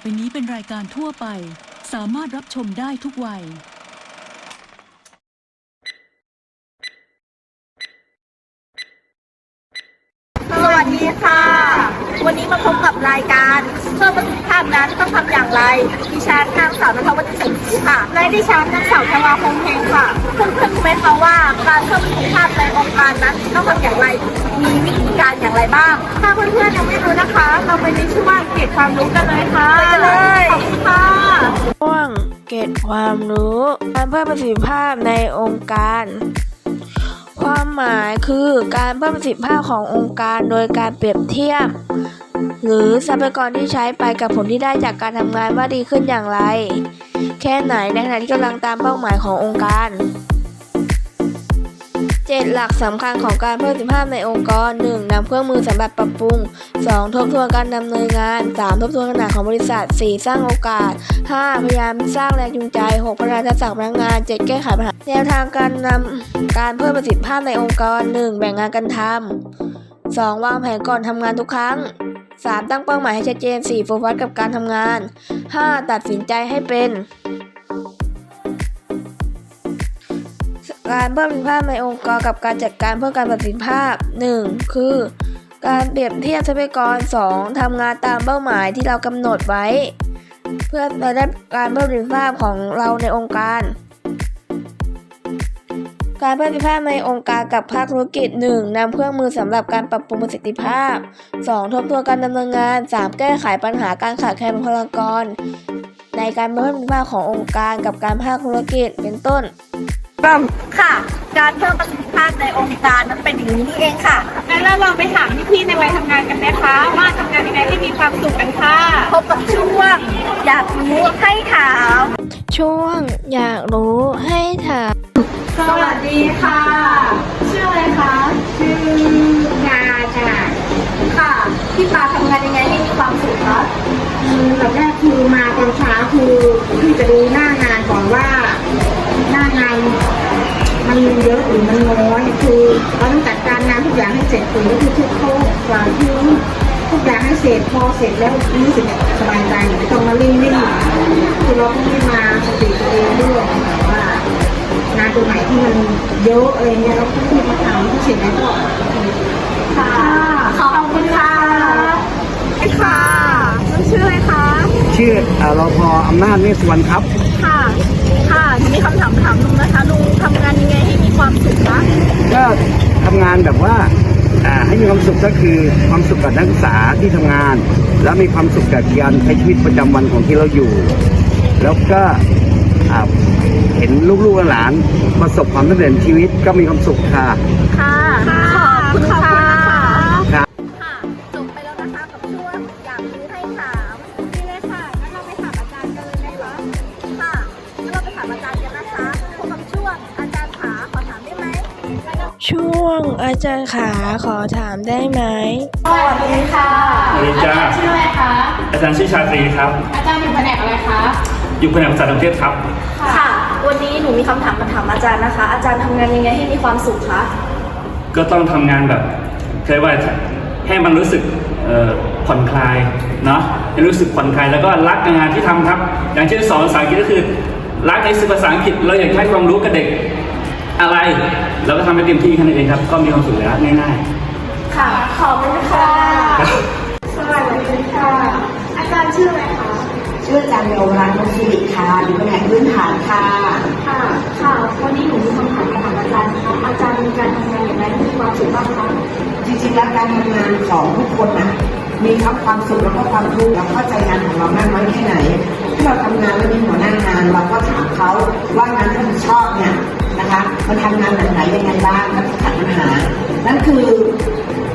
่อไปนี้เป็นรายการทั่วไป สามารถรับชมได้ทุกวัย สวัสดีค่ะ วันนี้มาพบกับรายการเพิ่มประสิทธิภาพนั้นต้องทำอย่างไรดิฉันนางสาวนทวัฒน์สิงห์ค่ะ และดิฉันนางสาวธวาคงเพลงค่ะเพื่อนๆรู้ไหมคะว่าการเพิ่มประสิทธิภาพในองค์การนั้นต้องทำอย่างไร มีวิธีการอย่างไรบ้าง ถ้าเพื่อนๆยังไม่รู้นะคะ เราไปในช่วงเก็บความรู้กันเลยค่ะไปกันเลยขอบคุณค่ะช่วงเก็บความรู้การเพิ่มประสิทธิภาพในองค์การ ความหมายคือการเพิ่มประสิทธิภาพขององค์การโดยการเปรียบเทียบ หรือทรัพยากรที่ใช้ไปกับผลที่ได้จากการทำงานว่าดีขึ้นอย่างไร แค่ไหนในขณะที่กำลังตามเป้าหมายขององค์การ เจ็ดหลักสำคัญของการเพิ่มประสิทธิภาพในองค์กร 1. นำเครื่องมือสำหรับปรับปรุง 2. ทบทวนการดำเนินงาน 3. ทบทวนขนาดของบริษัท 4. สร้างโอกาส 5. พยายามสร้างแรงจูงใจ 6. พัฒนาทักษะพนักงาน 7. แก้ไขปัญหาแนวทางการนำการเพิ่มประสิทธิภาพในองค์กร 1. แบ่งงานกันทำ 2. วางแผนก่อนทำงานทุกครั้ง 3. ตั้งเป้าหมายให้ชัดเจน 4. โฟกัสกับการทำงาน 5. ตัดสินใจให้เป็น การเพิ่มประสิทธิภาพในองค์กรกับการจัดการเพื่อการประสิทธิภาพ 1. คือ การเปรียบเทียบทรัพยากร 2. ทำงานตามเป้าหมายที่เรากำหนดไว้ เพื่อเราได้การเพิ่มประสิทธิภาพของเราในองค์การ การเพิ่มประสิทธิภาพในองค์การกับภาคธุรกิจ 1. นำเครื่องมือสำหรับการปรับปรุงประสิทธิภาพ 2. ทบทวนการดำเนินงาน 3. แก้ไขปัญหาการขาดแคลนบุคลากรในการเพิ่มประสิทธิภาพขององค์การกับการภาคธุรกิจเป็นต้น ค่ะ การเพิ่มประสิทธิภาพในองค์การนั้นเป็นอย่างนี้นี่เองค่ะ งั้นเราลองไปถามพี่ๆในวัยทำงานกันไหมคะ ว่าทำงานยังไงให้มีความสุขกันค่ะ พบกับช่วงอยากรู้ให้ถามช่วงอยากรู้ให้ถามสวัสดีค่ะ ชื่ออะไรคะชื่อยาค่ะค่ะพี่ปาทำงานยังไงให้มีความสุขคะอืมแบบแรกคือมาตอนเช้าคือพี่จะดูหน้างานก่อนว่า น้อยคือเราต้องจัดการงานทุกอย่างให้เสร็จถึงก็คือทุกโต๊ะกวาดทิ้งทุกอย่างให้เสร็จพอเสร็จแล้วรู้สึกสบายใจไม่ต้องมาริ่งริ่งคือเราต้องรีมาสติตัวเองด้วยว่างานตัวไหนที่มันเยอะอะไรเงี้ยเราก็รีบมาทำถ้าเสร็จแล้วก็ค่ะขอบคุณค่ะไอ้ค่ะน้องชื่ออะไรคะชื่อเรอพออำนาจเมฆสุวรรณครับ ค่ะ ค่ะมีคำถามถามลุงนะคะลุงทำงานยังไง ความสุขคะก็ทำงานแบบว่าอ่าให้มีความสุขก็คือความสุขกับนักศึกษาที่ทำงาน แล้วมีความสุขกับการใช้ชีวิตประจำวันของที่เราอยู่ แล้วก็อ่าเห็นลูกๆหลานๆประสบความสำเร็จในชีวิตก็มีความสุขค่ะ ค่ะ ช่วงอาจารย์ขาขอถามได้ไหมสวัสดีค่ะสวัสดีจ้า ชื่ออะไรคะ อาจารย์ชื่อชาตรีครับ อาจารย์อยู่แผนกอะไรคะ อยู่แผนกภาษาต่างประเทศครับ ค่ะ วันนี้หนูมีคำถามมาถามอาจารย์นะคะ อาจารย์ทำงานยังไงให้มีความสุขคะ ก็ต้องทำงานแบบเคยว่าให้มันรู้สึกเอ่อผ่อนคลายเนาะให้รู้สึกผ่อนคลายแล้วก็รักในงานที่ทำครับ อย่างเช่นสอนภาษาอังกฤษก็คือรักในสื่อภาษาอังกฤษเราอยากให้ความรู้กับเด็กอะไร เราก็ทำให้เต็มที่แค่นั้นเองครับ ก็มีความสุขแล้วง่ายค่ะ ขอบคุณค่ะๆครับสวัสดีค่ะ อาจารย์ชื่ออะไรคะ ชื่ออาจารย์เยาวรัตน์วงศิริค่ะอยู่แผนกพื้นฐานค่ะ ค่ะ ค่ะ วันนี้หนูมีคำถามมาถามอาจารย์นะคะอาจารย์มีการทำงานอย่างไรให้มีความสุขบ้างคะจริงๆแล้วการทำงานของทุกคนนะ มีทั้งความสุขแล้วก็ความทุกข์เราเข้าใจงานของเรามากน้อยแค่ไหนที่เราทำงานแล้วมีหัวหน้างานเราก็ถามเขาว่างานที่เราชอบเนี่ย นะคะมันทำงานแบบไหนยังไงบ้างแล้วก็ตัดปัญหา นั่นคือ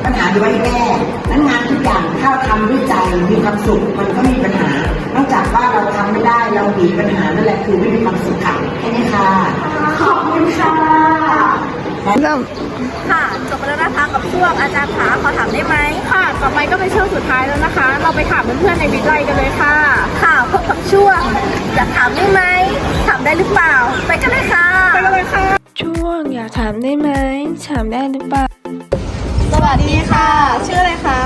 ปัญหาที่ไว้แก้นั้นงานทุกอย่างถ้าเราทำด้วยใจมีความสุขมันก็มีปัญหา นอกจากว่าเราทำไม่ได้เราหนีปัญหานั่นแหละคือไม่มีความสุขค่ะแค่นี้ค่ะ ขอบคุณค่ะเริ่มค่ะจบไปแล้วนะคะกับช่วงอาจารย์ขาขอถามได้ไหมค่ะ ต่อไปก็เป็นช่วงสุดท้ายแล้วนะคะ เราไปถามเพื่อนๆในวิทยาลัยกันเลยค่ะ ค่ะพบกับช่วงอยากถามได้ไหมถามได้หรือเปล่า ไปกันเลยค่ะ ถามได้ไหมถามได้หรือเปล่า สวัสดีค่ะ ชื่ออะไรคะ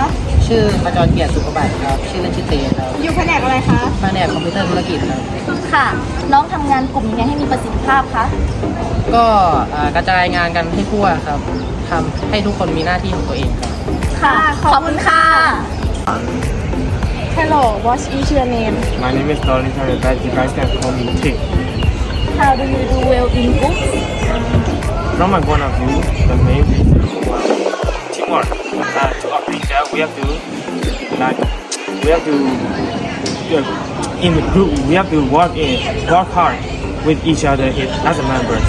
ชื่อขจรเกียรติสุขบัตรครับ ชื่อเล่นชื่อเตครับอยู่แผนกอะไรอะไรคะ แผนกคอมพิวเตอร์ธุรกิจครับ ค่ะ น้องทำงานกลุ่มยังไงให้มีประสิทธิภาพคะก็อ่ากระจายงานกันให้ทั่วครับทำให้ทุกคนมีหน้าที่ของตัวเองครับ ค่ะ ขอบคุณค่ะ Hello what is your name My name is Lauren Harry, but you guys can call me Tick. How do you do well in groups From my point of view, the main teamwork. Uh, to obtain that, we have to like we have to uh, in the group we have to work in work hard with each other in, as a members.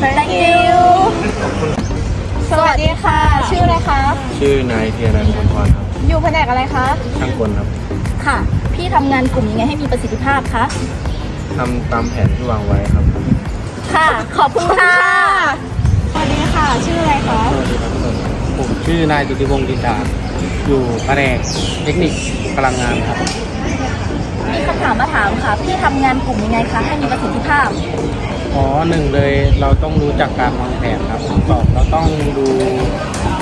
Thank you สวัสดีค่ะ ชื่ออะไรคะ ชื่อนายเทียนันท์บุญพรครับอยู่แผนกอะไรคะ ช่างกลครับค่ะ พี่ทำงานกลุ่มยังไงให้มีประสิทธิภาพคะ ทำตามแผนที่วางไว้ครับ ค่ะ ขอบคุณค่ะ สวัสดีค่ะ ชื่ออะไรคะสวัสดีครับทุกคนผมชื่อนายสุทธิพงศ์ดินดาอยู่แผนกเทคนิคพลังงานครับ มีคำถามมาถามค่ะ พี่ทำงานกลุ่มยังไงคะ ให้มีประสิทธิภาพ อ๋อหนึ่งเลยเราต้องรู้จักการวางแผนครับสองเราต้องดู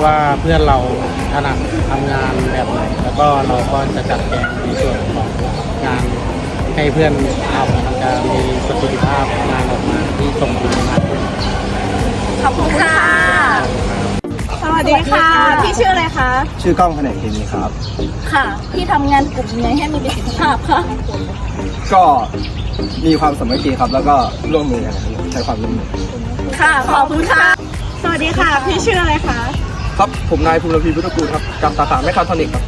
ว่าเพื่อนเราถนัดทำงานแบบไหน แล้วก็เราก็จะจัดแจงในส่วนของงานให้เพื่อนทำมันจะมีประสิทธิภาพงานออกมาที่ สมบูรณ์มากขึ้นขอบคุณค่ะ สวัสดีค่ะ พี่ชื่ออะไรคะ ชื่อกล้องแผนกเคมีครับ ค่ะ พี่ทำงานกลุ่มยังไงให้มีประสิทธิภาพคะ ก็มีความสามัคคีครับ แล้วก็ร่วมมือกันครับใช้ความร่วมมือค่ะ ขอบคุณค่ะ สวัสดีค่ะ พี่ชื่ออะไรคะ ครับผมนายภูมิพีพุทธกูลครับกับสาขาแมคคาทรอนิกส์ครับ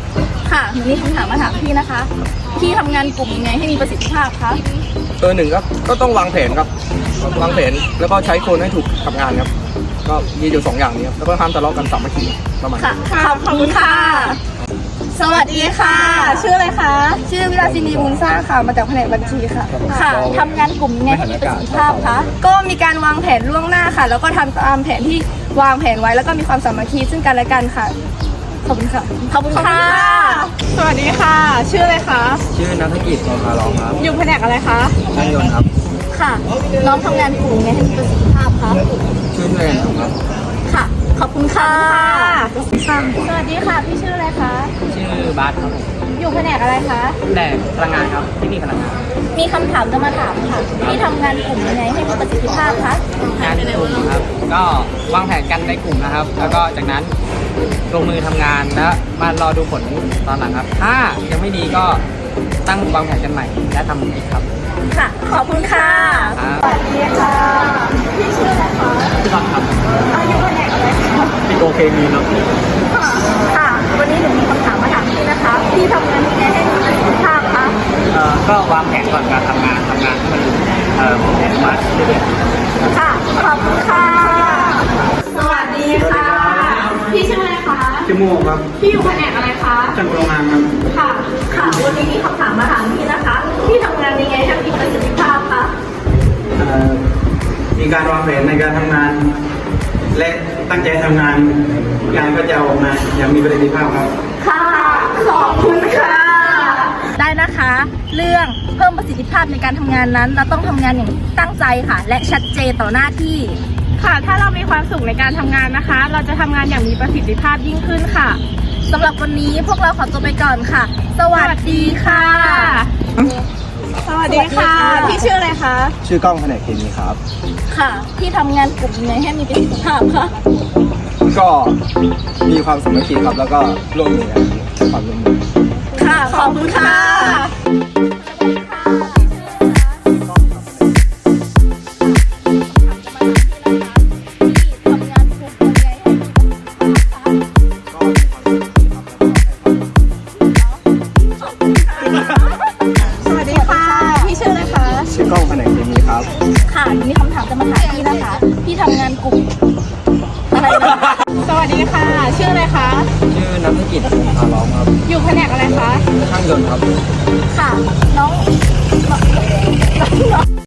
ค่ะหนูมีคำถามมาถามพี่นะคะ พี่ทำงานกลุ่มยังไงให้มีประสิทธิภาพคะ เออหนึ่งครับก็ต้องวางแผนครับ วางแผนแล้วก็ใช้คนให้ถูกทำงานครับ ก็มีอยู่สองอย่างนี้ครับแล้วก็ห้ามทะเลาะกันสามัคคีประมาณนี้ ค่ะขอบคุณค่ะ สวัสดีค่ะ ชื่ออะไรคะ ชื่อวิลาสินีบุญสร้างค่ะ มาจากแผนกบัญชีค่ะ ค่ะทำงานกลุ่มยังไงให้มีประสิทธิภาพคะ ก็มีการวางแผนล่วงหน้าค่ะ แล้วก็ทำตามแผนที่วางแผนไว้ แล้วก็มีความสามัคคีซึ่งกันและกันค่ะ ขอบคุณค่ะ ขอบคุณค่ะ สวัสดีค่ะ ชื่ออะไรคะ ชื่อนักธุรกิจโมคาร้องครับ อยู่แผนกอะไรคะช่างยนต์ครับ ค่ะ น้องทำงานกลุ่มยังไงให้มีประสิทธิภาพคะช่วยช่วยกันทำครับค่ะ ขอบคุณค่ะสวัสดีค่ะ พี่ชื่ออะไรคะ ชื่อบาสครับผมอยู่แผนกอะไรคะแต่พลังงานครับที่นี่พลังงาน มีคำถามจะมาถามค่ะ พี่ทำงานกลุ่มยังไงให้มีประสิทธิภาพคะงานกลุ่มครับ ก็วางแผนกันในกลุ่มนะครับ แล้วก็จากนั้นลงมือทำงานแล้วมารอดูผลตอนหลังครับ ถ้ายังไม่ดีก็ตั้งวางแผนกันใหม่และทำอีกครับ ค่ะ ขอบคุณค่ะครับสวัสดีค่ะ พี่ชื่ออะไรคะพี่ท็อปครับอายุแผนกอะไรคะพี่โกเคมีเนาะค่ะ วันนี้หนูมีคำถามมาถามพี่นะคะ พี่ทำงานยังไงให้มีประสิทธิภาพคะเอ่อก็วางแผนก่อนการทำงานทำงานให้มันเอ่อแผนวัดเรื่อยๆค่ะ ขอบคุณค่ะ คะจมูกครับพี่อยู่แผนกอะไรคะช่างโรงงานครับ ค่ะ ค่ะ วันนี้มีคำถามมาถามพี่นะคะ พี่ทำงานยังไงให้มีประสิทธิภาพคะเอ่อมีการวางแผนในการทำงาน และตั้งใจทำงานงานก็จะออกมาอย่างมีประสิทธิภาพครับ ค่ะ ขอบคุณค่ะ ได้นะคะ เรื่องเพิ่มประสิทธิภาพในการทำงานนั้น เราต้องทำงานอย่างตั้งใจค่ะ และชัดเจนต่อหน้าที่ ค่ะถ้าเรามีความสุขในการทำงานนะคะ เราจะทำงานอย่างมีประสิทธิภาพยิ่งขึ้นค่ะสำหรับวันนี้พวกเราขอตัวไปก่อนค่ะ สวัสดีค่ะ สวัสดีค่ะ พี่ชื่ออะไรคะ ชื่อกล้องแผนกเคมีครับ ค่ะ พี่ทำงานกลุ่มยังไงให้มีประสิทธิภาพคะ ก็มีความสามัคคีครับ แล้วก็ร่วมมือกันใช้ความร่วมมือ ค่ะ ขอบคุณค่ะ กิจอาร้องครับ อยู่แผนกอะไรคะช่างยนต์ครับ ค่ะ น้อง